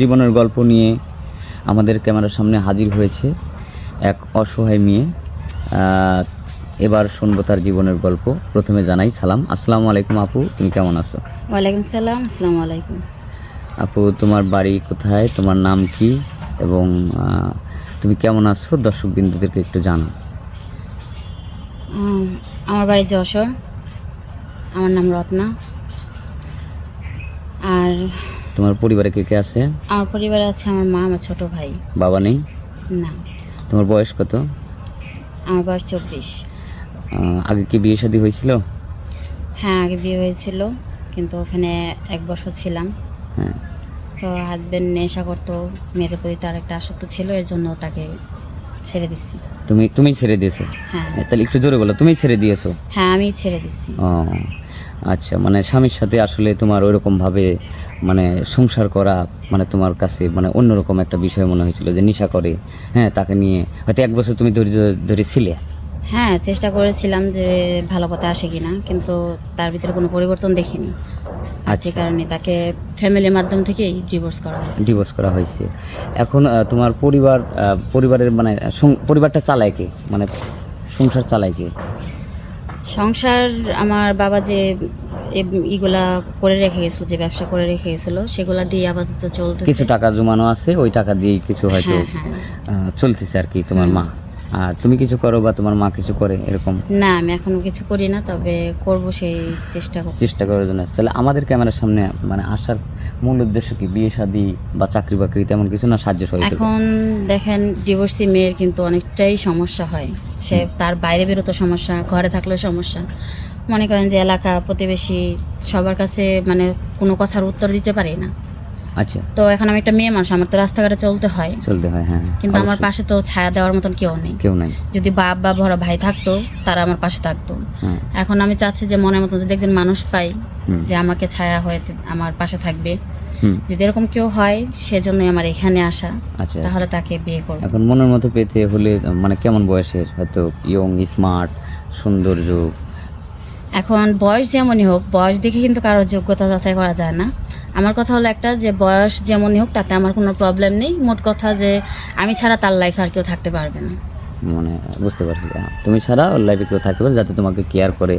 জীবনের গল্প নিয়ে আমাদের ক্যামেরার সামনে হাজির হয়েছে এক অসহায় মেয়ে। এবার শুনব তার জীবনের গল্প। প্রথমে জানাই সালাম। আসসালামু আলাইকুম আপু তুমি কেমন আছো? ওয়ালাইকুম সালাম আসসালামু আলাইকুম। আপু তোমার বাড়ি কোথায়? তোমার নাম কি? এবং তুমি কেমন আছো? দর্শক বিন্দুদেরকে একটু জানো আমার বাড়ি যশোর। আমার নাম রত্না। আর তোমার পরিবারে কে কে আছে? আমার পরিবারে আছে আমার মা আমার ছোট ভাই। বাবা নেই? না। তোমার বয়স কত? আমার বয়স চব্বিশ। আগে কি বিয়ে শাদী হয়েছিল? হ্যাঁ আগে বিয়ে হয়েছিল কিন্তু ওখানে এক বছর ছিলাম। হ্যাঁ। তো হাজবেন্ড নেশা করতো মেয়েদের প্রতি তার একটা আসক্ত ছিল এর জন্য তাকে ছেড়ে দিছি। তুমি তুমি ছেড়ে দিয়েছ? হ্যাঁ। তাহলে একটু জোরে বলো তুমি ছেড়ে দিয়েছ? হ্যাঁ আমি ছেড়ে দিছি। ও আচ্ছা মানে স্বামীর সাথে আসলে তোমার ওইরকমভাবে মানে সংসার করা মানে তোমার কাছে মানে অন্যরকম একটা বিষয় মনে হয়েছিল যে নেশা করে হ্যাঁ তাকে নিয়ে হয়তো এক বছর তুমি ধৈর্য ধরে ছিলে। হ্যাঁ চেষ্টা করেছিলাম যে ভালো পথে আসে কিনা কিন্তু তার ভিতরে কোনো পরিবর্তন দেখিনি। আর যে কারণে তাকে ফ্যামিলির মাধ্যম থেকেই ডিভোর্স করা হয়েছে। ডিভোর্স করা হয়েছে। এখন তোমার পরিবার পরিবারের মানে পরিবারটা চালায় কে? মানে সংসার চালায় কে? সংসার আমার বাবা যে ইগুলা করে রেখে গেছিল যে ব্যবসা করে রেখে গেছিল সেগুলা দিয়ে আপাতত চলতেছে। কিছু টাকা জমানো আছে ওই টাকা দিয়ে কিছু হয়তো হ্যাঁ হ্যাঁ। চলতেছে আর কি তোমার মা। আর তুমি কিছু করো বা তোমার মা কিছু করে এরকম? না আমি এখনও কিছু করি না তবে করব সেই চেষ্টা করছি। চেষ্টা করার জন্য তাহলে আমাদের ক্যামেরার সামনে মানে আসার মূল উদ্দেশ্য কি? বিয়ে শাদী বা চাকরি বাকরি তেমন কিছু না সাহায্য সহযোগিতা এখন দেখেন ডিভোর্সি মেয়ের কিন্তু অনেকটাই সমস্যা হয়। সে তার বাইরে বেরোতো সমস্যা ঘরে থাকলেও সমস্যা। মনে করেন যে এলাকা প্রতিবেশী সবার কাছে মানে কোনো কথার উত্তর দিতে পারি না। আচ্ছা। তো এখন আমি একটা মেয়ে মানুষ আমার তো রাস্তাঘাটে চলতে হয়। চলতে হয় হ্যাঁ কিন্তু আমার পাশে তো ছায়া দেওয়ার মতন কেউ নেই। কেউ নাই। যদি বাপ বা বড় ভাই থাকতো তারা আমার পাশে থাকতো। হ্যাঁ। এখন আমি চাচ্ছি যে মনের মতন যদি একজন মানুষ পাই যে আমাকে ছায়া হয়ে আমার পাশে থাকবে। যদি এরকম কেউ হয় সেজন্যই আমার এখানে আসা। আচ্ছা। তাহলে তাকে বিয়ে করব। এখন মনের মতো পেতে হলে মানে কেমন বয়সের? হয়তো ইয়ং স্মার্ট সৌন্দর্য এখন বয়স যেমনই হোক বয়স দেখে কিন্তু কারোর যোগ্যতা যাচাই করা যায় না। আমার কথা হলো একটা যে বয়স যেমনই হোক তাতে আমার কোনো প্রবলেম নেই। মোট কথা যে আমি ছাড়া তার লাইফে আর কেউ থাকতে পারবে না। মানে বুঝতে পারছি হ্যাঁ, তুমি ছাড়া ওর লাইফে কেউ থাকতে পারে যাতে তোমাকে কেয়ার করে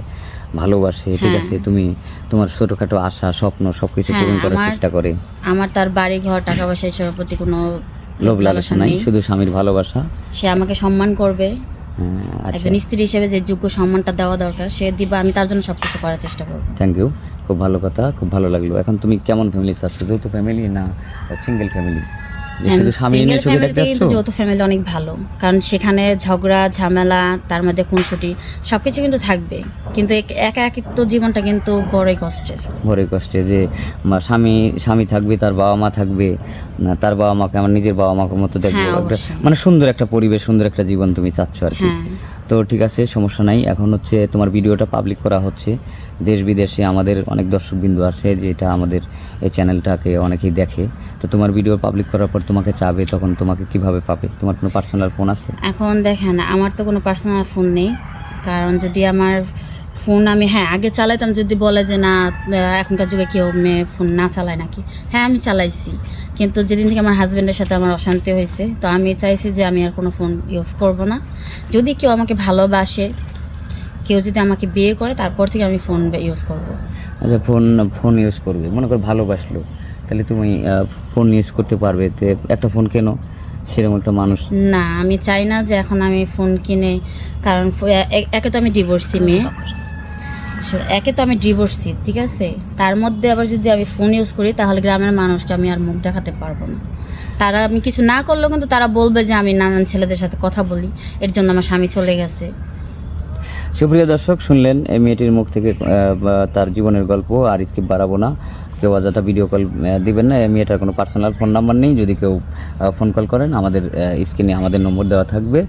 ভালোবাসে ঠিক হ্যাঁ। আছে? তুমি তোমার ছোটোখাটো আশা স্বপ্ন সব কিছু হ্যাঁ, পূরণ করার চেষ্টা করে। আমার তার বাড়ি ঘর টাকা পয়সা এসবের প্রতি কোনো লোভ লালসা নাই। শুধু স্বামীর ভালোবাসা। সে আমাকে সম্মান করবে। একজন স্ত্রী হিসেবে যে যোগ্য সম্মানটা দেওয়া দরকার সে দিবা আমি তার জন্য সবকিছু করার চেষ্টা করব। থ্যাংক ইউ খুব ভালো কথা খুব ভালো লাগল। এখন তুমি কেমন ফ্যামিলি চাচ্ছ যৌথ ফ্যামিলি না সিঙ্গেল ফ্যামিলি শুধু স্বামী নিয়ে যৌথ ফ্যামিলি অনেক ভালো। কারণ সেখানে ঝগড়া ঝামেলা তার মধ্যে খুনসুটি সব কিছু কিন্তু থাকবে। কিন্তু এক- একা একিত্ব জীবনটা কিন্তু বড়ই কষ্টের। বড়ই কষ্টে যে স্বামী স্বামী থাকবে তার বাবা মা থাকবে না তার বাবা মাকে আমার নিজের বাবা মাকে মতো দেখব। হ্যাঁ। মানে সুন্দর একটা পরিবেশ সুন্দর একটা জীবন তুমি চাচ্ছ আর কি। হ্যাঁ। তো ঠিক আছে, সমস্যা নাই। এখন হচ্ছে তোমার ভিডিওটা পাবলিক করা হচ্ছে। দেশ বিদেশে আমাদের অনেক দর্শকবিন্দু আছে যেটা আমাদের এই চ্যানেলটাকে অনেকেই দেখে। তো তোমার ভিডিও পাবলিক করার পর তোমাকে চাবে তখন তোমাকে কীভাবে পাবে? তোমার কোনো পার্সোনাল ফোন আছে? এখন দেখেন, আমার তো কোনো পার্সোনাল ফোন নেই। কারণ যদি আমার ফোন আমি হ্যাঁ আগে চালাইতাম যদি বলে যে না এখনকার যুগে কেউ মেয়ে ফোন না চালায় নাকি? হ্যাঁ আমি চালাইছি। কিন্তু যেদিন থেকে আমার হাজব্যান্ডের সাথে আমার অশান্তি হয়েছে তো আমি চাইছি যে আমি আর কোনো ফোন ইউজ করব না। যদি কেউ আমাকে ভালোবাসে কেউ যদি আমাকে বিয়ে করে তারপর থেকে আমি ফোন ইউজ করব। আচ্ছা ফোন ফোন ইউজ করবে। মনে করো ভালোবাসলো তাহলে তুমি ফোন ইউজ করতে পারবে তো একটা ফোন কেন? সেরকম একটা মানুষ। না আমি চাই না যে এখন আমি ফোন কিনে কারণ একে তো আমি ডিভোর্সি মেয়ে। একে তো আমি ডিভোর্সি ঠিক আছে? তার মধ্যে আবার যদি আমি ফোন ইউজ করি, তাহলে গ্রামের মানুষকে আমি আর মুখ দেখাতে পারব না। তারা আমি কিছু না করলেও কিন্তু তারা বলবে যে আমি নানান ছেলেদের সাথে কথা বলি, এর জন্য আমার স্বামী চলে গেছে। সুপ্রিয় দর্শক, শুনলেন এই মেয়েটির মুখ থেকে তার জীবনের গল্প, আর স্কিপ বাড়াবো না। কেউ অযথা ভিডিও কল দিবেন না মেয়েটার কোনো পার্সোনাল ফোন নাম্বার নেই। যদি কেউ ফোন কল করেন, আমাদের স্ক্রিনে আমাদের নম্বর দেওয়া থাকবে।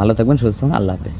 ভালো থাকবেন, সুস্থ আল্লাহ হাফেজ।